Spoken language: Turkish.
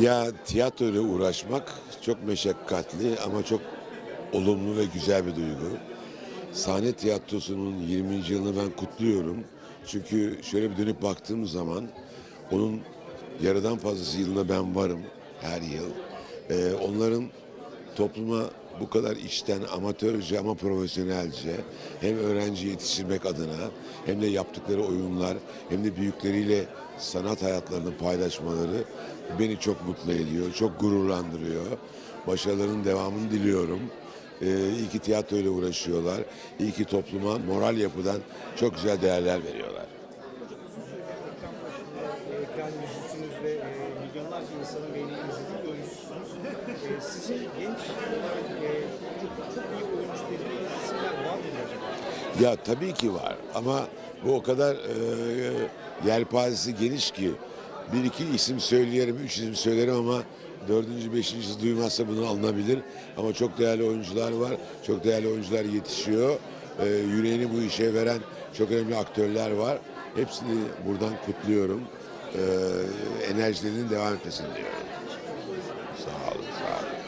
Ya tiyatroyla uğraşmak çok meşakkatli ama çok olumlu ve güzel bir duygu. Sahne tiyatrosunun 20. yılını ben kutluyorum. Çünkü şöyle bir dönüp baktığım zaman onun yarıdan fazlası yılında ben varım her yıl. Ee, onların topluma bu kadar içten amatörce ama profesyonelce hem öğrenci yetiştirmek adına hem de yaptıkları oyunlar hem de büyükleriyle sanat hayatlarını paylaşmaları beni çok mutlu ediyor, çok gururlandırıyor. Başarılarının devamını diliyorum. Ee, iyi ki tiyatroyla uğraşıyorlar. İyi ki topluma moral yapıdan çok güzel değerler veriyorlar. e. E, sizin genç e, çok, çok iyi oyuncu dediğiniz isimler var mı acaba? Ya tabii ki var ama bu o kadar e, yelpazesi geniş ki bir iki isim söyleyelim, üç isim söylerim ama dördüncü, beşincisi duymazsa bunu alınabilir. Ama çok değerli oyuncular var, çok değerli oyuncular yetişiyor. E, yüreğini bu işe veren çok önemli aktörler var. Hepsini buradan kutluyorum. E, enerjilerinin devam etmesini diliyorum. Sağ olun, sağ olun.